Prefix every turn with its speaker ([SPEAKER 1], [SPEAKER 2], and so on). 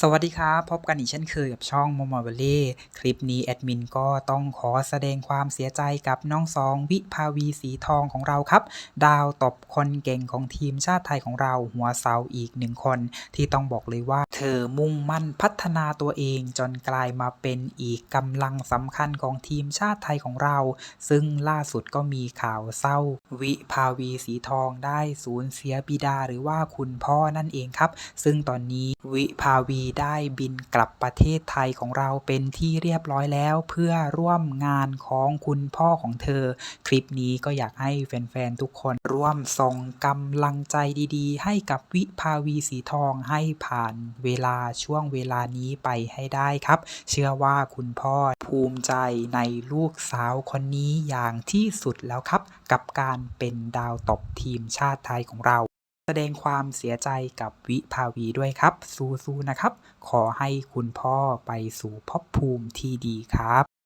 [SPEAKER 1] สวัสดีครับ พบกันอีกเช่นเคยกับช่อง Momo v a l l e คลิปนี้แอดมินก็ต้องขอแสดงความเสียใจกับน้องสองวิภาวีสีทองของเราครับ ดาวตบคนเก่งของทีมชาติไทยของเราหัวเสาอีกหนึ่งคน ที่ต้องบอกเลยว่า เธอมุ่งมั่นพัฒนาตัวเองจนกลายมาเป็นอีกกำลังสำคัญของทีมชาติไทยของเรา ซึ่งล่าสุดก็มีข่าวเศร้า วิภาวีสีทองได้สูญเสียบิดาหรือว่าคุณพ่อนั่นเองครับ ซึ่งตอนนี้วิภาวีได้บินกลับประเทศไทยของเราเป็นที่เรียบร้อยแล้ว เพื่อร่วมงานของคุณพ่อของเธอ คลิปนี้ก็อยากให้แฟนๆทุกคนร่วมส่งกำลังใจดีๆ ให้กับวิภาวีสีทองให้ผ่านเวลาช่วงเวลานี้ไปให้ได้ครับ เชื่อว่าคุณพ่อภูมิใจในลูกสาวคนนี้อย่างที่สุดแล้วครับ กับการเป็นดาวตบทีมชาติไทยของเรา ดงความเสียใจกับวิภาวีด้วยครับ สู้ๆนะครับ ขอให้คุณพ่อไปสู่ภพภูมิที่ดีครับ